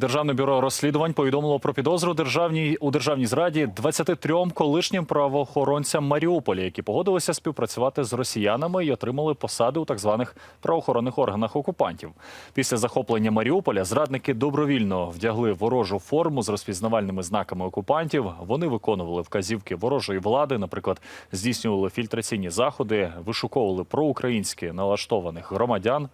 Державне бюро розслідувань повідомило про підозру державній у державній зраді 23 колишнім правоохоронцям Маріуполя, які погодилися співпрацювати з росіянами і отримали посади у так званих правоохоронних органах окупантів. Після захоплення Маріуполя зрадники добровільно вдягли ворожу форму з розпізнавальними знаками окупантів. Вони виконували вказівки ворожої влади, наприклад, здійснювали фільтраційні заходи, вишуковували проукраїнськи налаштованих громадян.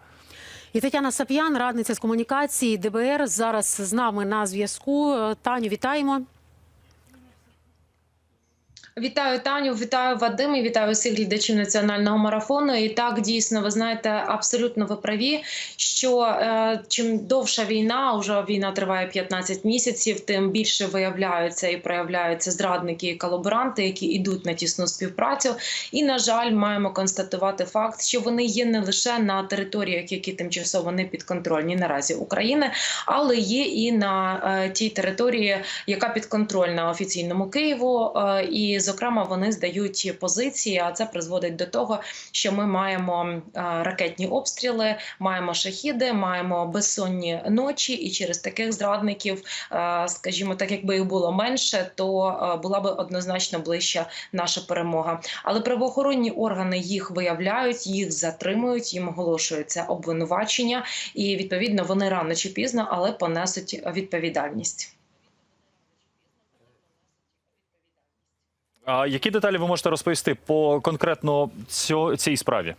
І Тетяна Сап'ян, радниця з комунікації ДБР, зараз з нами на зв'язку. Е, Таню, вітаємо. Вітаю Таню, вітаю Вадим і вітаю всіх глядачів національного марафону. І так дійсно ви знаєте, абсолютно ви праві, що е, чим довша війна, вже війна триває 15 місяців, тим більше виявляються і проявляються зрадники і колаборанти, які йдуть на тісну співпрацю. І на жаль, маємо констатувати факт, що вони є не лише на територіях, які тимчасово не підконтрольні наразі України, але є і на е, тій території, яка підконтрольна офіційному Києву. Е, і зокрема вони здають позиції. А це призводить до того, що ми маємо ракетні обстріли, маємо шахіди, маємо безсонні ночі, і через таких зрадників, скажімо, так якби їх було менше, то була би однозначно ближча наша перемога. Але правоохоронні органи їх виявляють, їх затримують, їм оголошується обвинувачення, і відповідно вони рано чи пізно, але понесуть відповідальність. А які деталі ви можете розповісти по конкретно цьо, цій справі?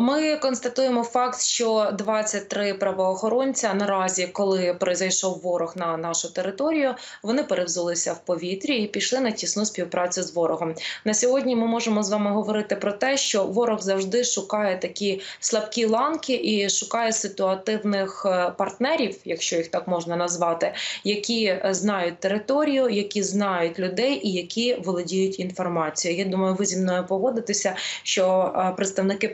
Ми констатуємо факт, що 23 правоохоронця наразі, коли прийшов ворог на нашу територію, вони перевзулися в повітрі і пішли на тісну співпрацю з ворогом. На сьогодні ми можемо з вами говорити про те, що ворог завжди шукає такі слабкі ланки і шукає ситуативних е, партнерів, якщо їх так можна назвати, які е, знають територію, які знають людей і які володіють інформацією. Я думаю, ви зі мною погодитеся, що е, представники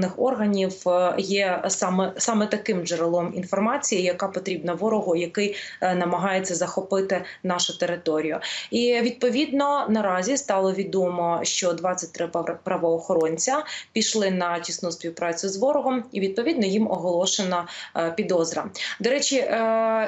правоохоронних органів е, є саме саме таким джерелом інформації, яка потрібна ворогу, який е, намагається захопити нашу територію. І відповідно наразі стало відомо, що 23 пав- правоохоронця пішли на тісну співпрацю з ворогом, і відповідно їм оголошена е, підозра. До речі,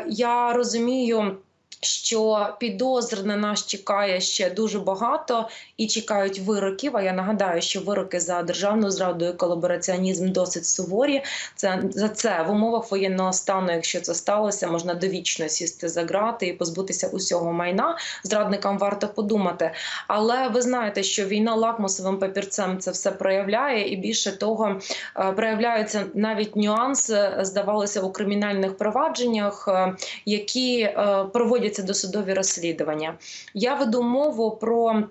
я розумію. Що підозр на нас чекає ще дуже багато і чекають вироків. А я нагадаю, що вироки за державну зраду і колабораціонізм досить суворі. Це за це в умовах воєнного стану, якщо це сталося, можна довічно сісти за грати і позбутися усього майна. Зрадникам варто подумати. Але ви знаєте, що війна лакмусовим папірцем це все проявляє, і більше того, е, проявляються навіть нюанси, здавалося, у кримінальних провадженнях, е, які е, проводяться досудові розслідування. Я веду мову про.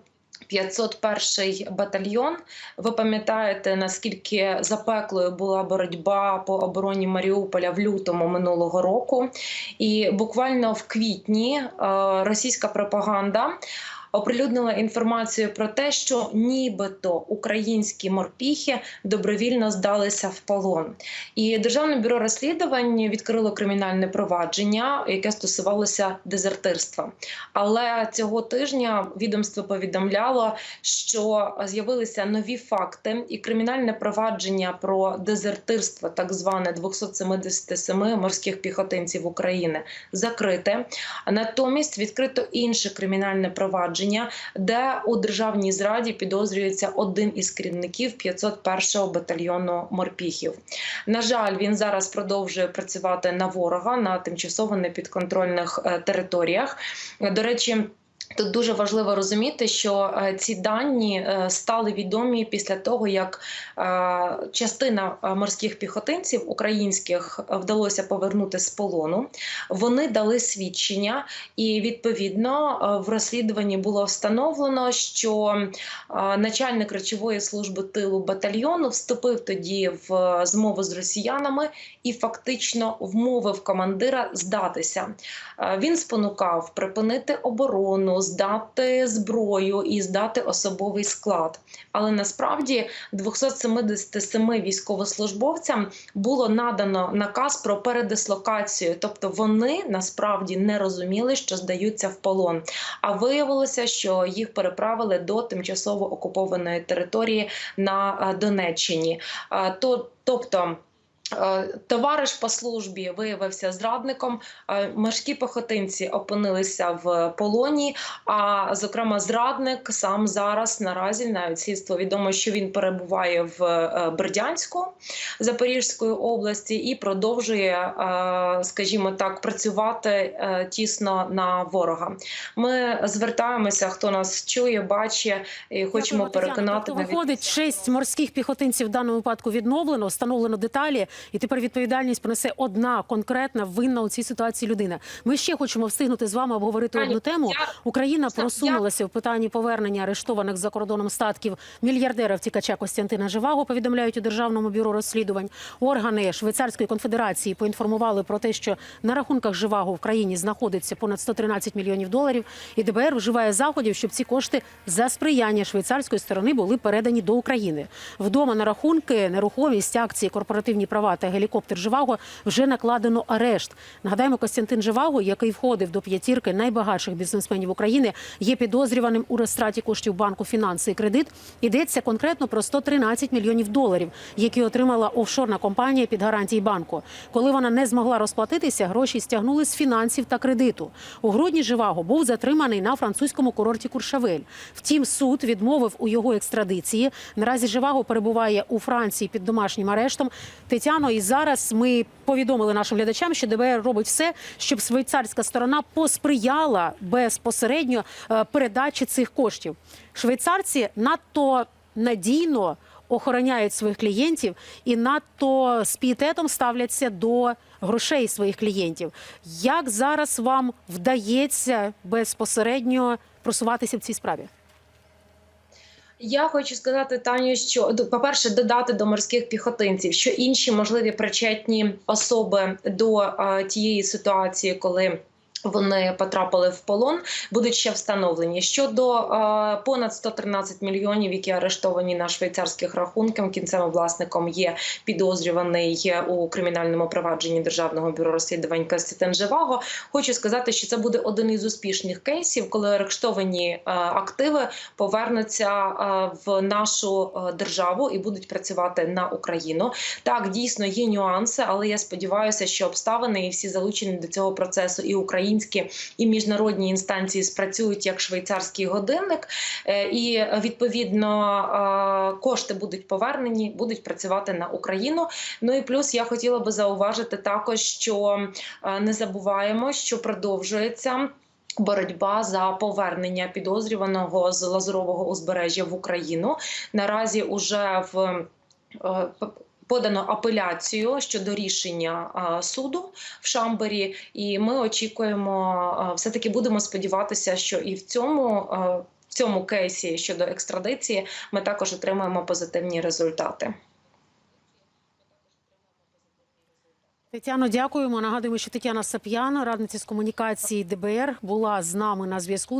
501 батальйон. Ви пам'ятаєте, наскільки запеклою була боротьба по обороні Маріуполя в лютому минулого року, і буквально в квітні е, російська пропаганда. Оприлюднила інформацію про те, що нібито українські морпіхи добровільно здалися в полон, і державне бюро розслідувань відкрило кримінальне провадження, яке стосувалося дезертирства. Але цього тижня відомство повідомляло, що з'явилися нові факти, і кримінальне провадження про дезертирство, так зване 277 морських піхотинців України, закрите. Натомість відкрито інше кримінальне провадження, де у державній зраді підозрюється один із керівників 501-го батальйону морпіхів. На жаль, він зараз продовжує працювати на ворога на тимчасово непідконтрольних е, територіях. До речі. Тут дуже важливо розуміти, що е, ці дані е, стали відомі після того, як е, частина морських піхотинців українських вдалося повернути з полону. Вони дали свідчення, і відповідно в розслідуванні було встановлено, що начальник речової служби тилу батальйону вступив тоді в змову з росіянами і фактично вмовив командира здатися. Він спонукав припинити оборону, здати зброю і здати особовий склад. Але насправді 277 військовослужбовцям було надано наказ про передислокацію, тобто вони насправді не розуміли, що здаються в полон. А виявилося, що їх переправили до тимчасово окупованої території на е, Донеччині. Е, тобто. Е, Товариш по службі виявився зрадником. е, Морські пехотинці опинилися в полоні. А зокрема, зрадник сам зараз наразі навіть слідство відомо, що він перебуває в е, Бердянську Запорізької області і продовжує, скажімо так, працювати тісно на ворога. Ми звертаємося, хто нас чує, бачить, і хочемо Дякуємо, переконати Тобто, виходить, шесть морських піхотинців в даному випадку відновлено, встановлено деталі, і тепер відповідальність понесе одна конкретна винна у цій ситуації людина. Ми ще хочемо встигнути з вами обговорити одну тему. Україна просунулася в питанні повернення арештованих за кордоном статків мільярдера втікача Костянтина Живаго. Повідомляють у державному бюро розслідувань. Органи Швейцарської конфедерації поінформували про те, що на рахунках Живаго в країні знаходиться понад 113 мільйонів доларів. І ДБР вживає заходів, щоб ці кошти за сприяння швейцарської сторони були передані до України. Вдома на рахунки, нерухомість, акції, корпоративні права та гелікоптер Живаго вже накладено арешт. Нагадаємо, Костянтин Живаго, який входив до п'ятірки найбагатших бізнесменів України, є підозрюваним у розтраті коштів банку фінанси і кредит. Йдеться конкретно про 113 мільйонів доларів, які отримала офшорна компанія під гарантії банку. Коли вона не змогла розплатитися, гроші стягнули з фінансів та кредиту. У грудні Живаго був затриманий на французькому курорті Куршавель. Втім, суд відмовив у його екстрадиції. Наразі Живаго перебуває у Франції під домашнім арештом. Тетяно, і зараз ми повідомили нашим глядачам, що ДБР робить все, щоб швейцарська сторона посприяла безпосередньо е, передачі цих коштів. Швейцарці надто надійно охороняють своїх клієнтів і надто з пієтетом ставляться до грошей своїх клієнтів. Як зараз вам вдається безпосередньо просуватися в цій справі? Я хочу сказати, Таню, що до- по-перше, додати до морських піхотинців, що інші можливі причетні особи до а, тієї ситуації, коли. Вони потрапили в полон, будуть ще встановлені. Щодо е, понад 113 мільйонів, які арештовані на швейцарських рахунках, кінцевим власником є підозрюваний у кримінальному провадженні Державного бюро розслідувань Костянтин Живаго. Хочу сказати, що це буде один із успішних кейсів, коли арештовані е, активи повернуться е, в нашу е, державу і будуть працювати на Україну. Так, дійсно є нюанси, але я сподіваюся, що обставини і всі залучені до цього процесу, і українські, і міжнародні інстанції спрацюють як швейцарський годинник, е, і відповідно е, кошти будуть повернені, будуть працювати на Україну. Ну і плюс я хотіла би зауважити також, що е, не забуваємо, що продовжується. Боротьба за повернення підозрюваного з лазурового узбережжя в Україну наразі уже в подано апеляцію щодо рішення суду в Шамбері, і ми очікуємо, все таки будемо сподіватися, що і в цьому. В цьому кейсі щодо екстрадиції ми також отримаємо позитивні результати. Тетяно, дякуємо. Нагадуємо, що Тетяна Сап'яна, радниця з комунікації ДБР, була з нами на зв'язку.